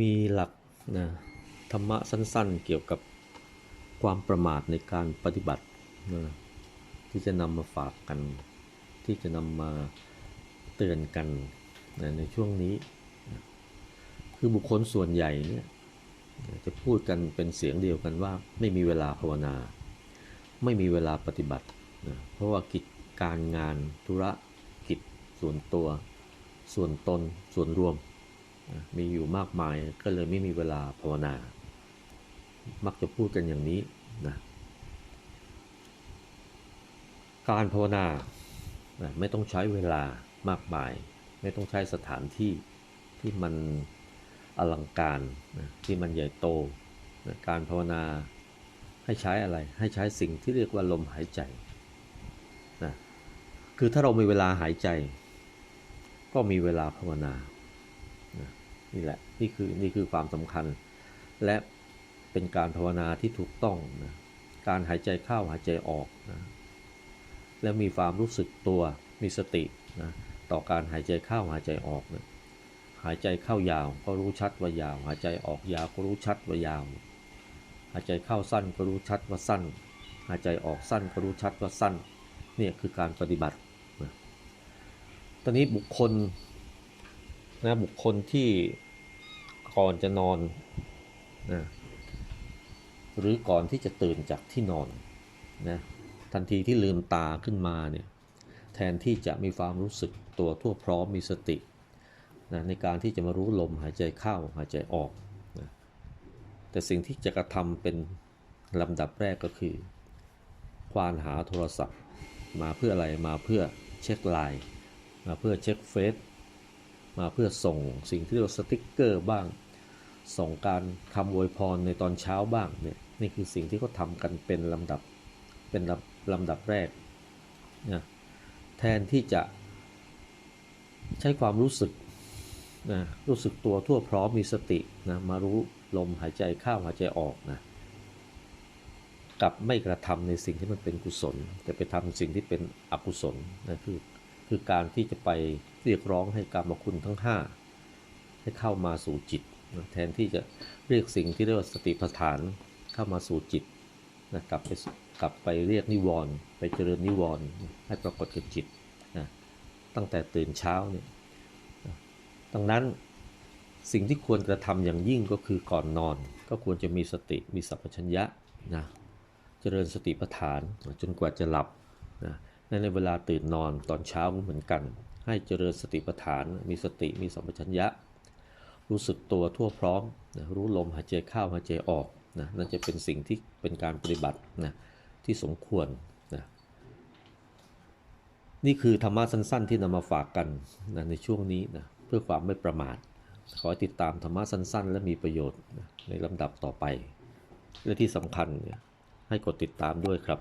มีหลักนะธรรมะสั้นๆ เกี่ยวกับความประมาทในการปฏิบัตินะที่จะนำมาฝากกัน ที่จะนำมาเตือนกันนะในช่วงนี้นะคือบุคคลส่วนใหญ่เนี่ยจะพูดกันเป็นเสียงเดียวกันว่าไม่มีเวลาภาวนา ไม่มีเวลาปฏิบัตินะเพราะว่ากิจการงานธุระกิจส่วนตัว ส่วนตนส่วนรวม มีอยู่มากมายก็เลยไม่มีเวลาภาวนา มักจะพูดกันอย่างนี้นะการภาวนาไม่ต้องใช้เวลามากมาย ไม่ต้องใช้สถานที่ที่มันอลังการนะที่มันใหญ่โตนะการภาวนาให้ใช้อะไรให้ใช้สิ่งที่เรียกว่าลมหายใจนะคือถ้าเรามีเวลาหายใจ ก็มีเวลาภาวนา นี่แหละนี่คือนี่คือความสำคัญ และเป็นการภาวนาที่ถูกต้องนะการหายใจเข้าหายใจออกนะแล้วมีความรู้สึกตัวมีสตินะต่อการหายใจเข้าหายใจออกนะหายใจเข้ายาวก็รู้ชัดว่ายาว หายใจออกยาวก็รู้ชัดว่ายาว หายใจเข้าสั้นก็รู้ชัดว่าสั้น หายใจออกสั้นก็รู้ชัดว่าสั้นเนี่ยคือการปฏิบัตินะตอนนี้บุคคล นะบุคคลที่ก่อนจะนอนนะหรือก่อนที่จะตื่นจากที่นอนนะทันทีที่ลืมตาขึ้นมาเนี่ยแทนที่จะมีความรู้สึกตัวทั่วพร้อมมีสตินะในการที่จะมารู้ลมหายใจเข้าหายใจออกนะแต่สิ่งที่จะกระทำเป็นลำดับแรกก็คือ ควานหาโทรศัพท์ มาเพื่ออะไรมาเพื่อเช็คไลน์มาเพื่อเช็คเฟซ มาเพื่อส่งสิ่งที่เราสติ๊กเกอร์บ้าง ส่งการคำอวยพรในตอนเช้าบ้างเนี่ยนี่คือสิ่งที่เขาทำกันเป็นลำดับเป็นลำลำดับแรกนะแทนที่จะใช้ความรู้สึกนะรู้สึกตัวทั่วพร้อมมีสตินะมารู้ลมหายใจเข้าหายใจออกนะกับไม่กระทำในสิ่งที่มันเป็นกุศล แต่ไปทำสิ่งที่เป็นอกุศลนะคือ คือการที่จะไปเรียกร้องให้กรรมคุณทั้ง 5 ให้เข้ามาสู่จิตนะแทนที่จะเรียกสิ่งที่เรียกว่าสติปัฏฐานเข้ามาสู่จิตนะกลับไปกลับไปเรียกนิวรณ์ไปเจริญนิวรณ์ให้ปรากฏกับจิตนะตั้งแต่ตื่นเช้าเนี่ยนะดังนั้นสิ่งที่ควรกระทำอย่างยิ่งก็คือก่อนนอน ก็ควรจะมีสติมีสัพพัญญะนะเจริญสติปัฏฐานจนกว่าจะหลับนะ ในในเวลาตื่นนอนตอนเช้าก็เหมือนกัน ให้เจริญสติปัฏฐาน มีสติมีสัมปชัญญะ รู้สึกตัวทั่วพร้อมนะรู้ลมหายใจเข้าหายใจออกนะนั่นจะเป็นสิ่งที่เป็นการปฏิบัตินะที่สมควรนะนี่คือธรรมะสั้น ๆ ที่นำมาฝากกันนะในช่วงนี้นะเพื่อความไม่ประมาท ขอติดตามธรรมะสั้น ๆ และมีประโยชน์นะในลำดับต่อไป และที่สำคัญให้กดติดตามด้วยครับ